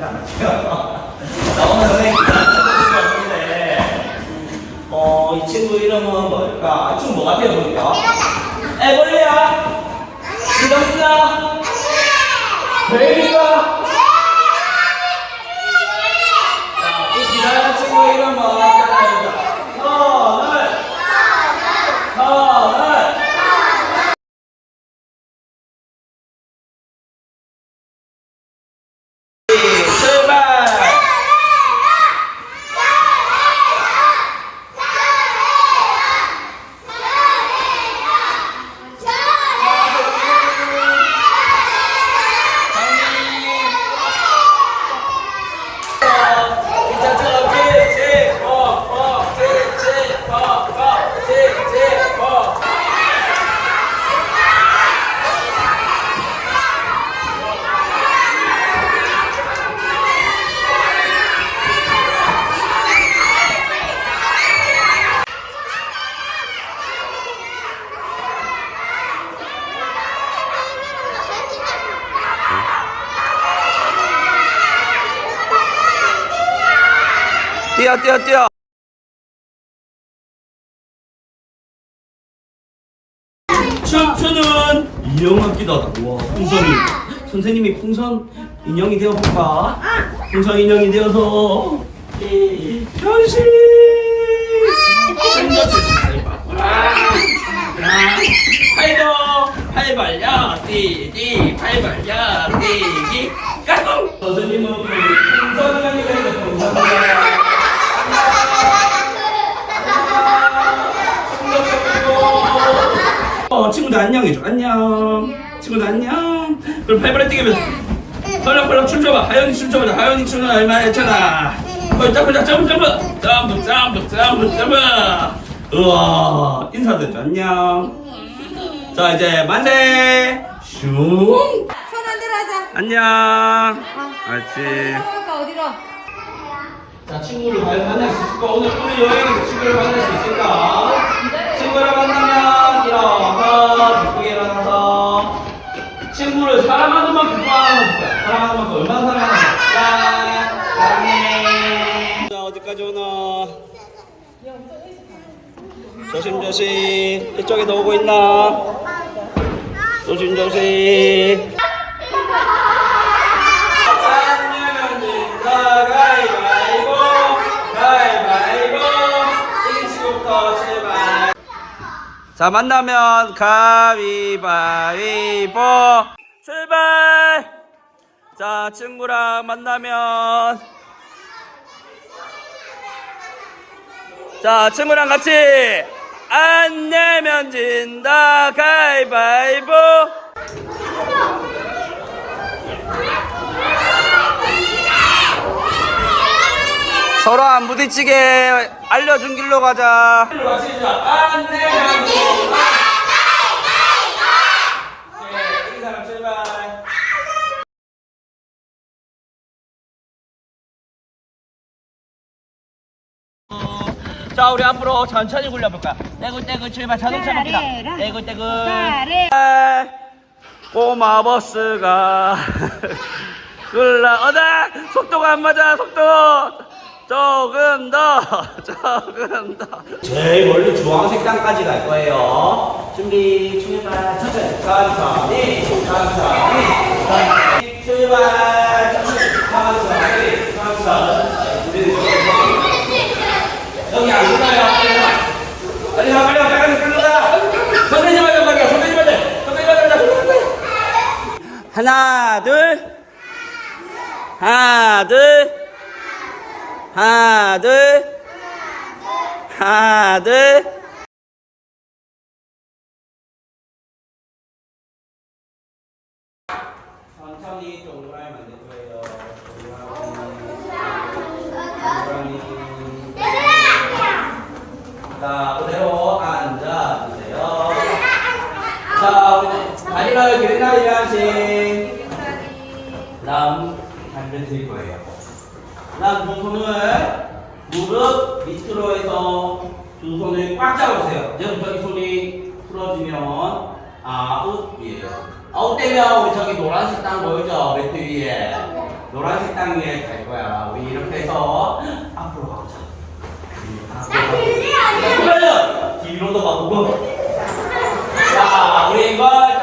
하지 않았어요. 자, 오늘 선생님이 왔는데, 어, 이 친구 이름은 뭘까? 이 친구 뭐 같아요, 보니까? 애벌레야? 지렁이가? 베이비가? 자, 이 기다란 친구 이름은 뭐랄까? 하늘! 하늘! 출발! 진짜처럼 찌찌 뻑뻑 찌찌 뻑뻑 찌찌 뻑 뛰어 뛰어 뛰어 춤추는 인형 같기도 하다 와 풍선이 선생님이 풍선 인형이 되어볼까? 풍선 인형이 되어서 이, 변신 팔도 팔 벌려 뛰기 팔 벌려 뛰기 까꿍 선생님은 안녕 해줘. 안녕. 친구들 안녕. 그럼 발발에 뛰기면 펄럭펄럭 춤춰봐. 하연이 춤춰보자. 하연이 춤은 얼마 했잖아. 점프, 점프, 점프. 점프, 점프, 점프, 점프. 우와. 인사도 해줘. 안녕. 자, 이제 만세. 슝. 안녕. 알지. 어디로? 자, 친구를 과연 만날 수 있을까? 오늘, 오늘 여행 친구를 만날 수 있을까? 친구를 만나면 사랑하는 만큼 꽝하는 거야. 사랑하는 만큼 얼마나 사랑하는 거야? 사랑해. 자, 어디까지 오나? 조심조심. 이쪽에도 오고 있나? 조심조심. 자, 만나면 가위바위보, 출발! 자, 친구랑 만나면. 자, 친구랑 같이 안 내면 진다, 가위바위보. 서로 안 부딪히게 알려준 길로 가자. 자, 우리 앞으로 천천히 굴려볼 거야. 떼굴떼굴 출발 자동차 바퀴다. 잘해라. 떼굴떼굴. 잘해. 꼬마 버스가 흘러오다 속도가 안 맞아 속도 조금 더 조금 더 제일 멀리 주황색 땅까지 갈 거예요 준비 출발 천천히 천천히 천천히 천천히 출발 천천히 천천히 천천히 여기 안 끝나요 빨리 가 빨리 가 빨리 가 빨리 가 선생님 하자 빨리 가 선생님 하자 선생님 하자 선생님 하자 하나 둘. 하나 둘. 하나 둘. 하나 둘. 천천히 동그라미 만들 거예요. 동그라미 자 그대로요 자 우리 다리를 기린다리 하나씩 다음 반대 드릴 거예요. 다음 두 손을 무릎 밑으로 해서 두 손을 꽉 잡으세요. 이제부터 이 손이 풀어지면 아웃이에요. 아웃 되면 우리 저기 노란색 땅 보이죠? 매트 위에. 노란색 땅 위에 갈 거야. 우리 이렇게 해서 앞으로 가보자. 아니야. 그러면 뒤로도 가보고. 자,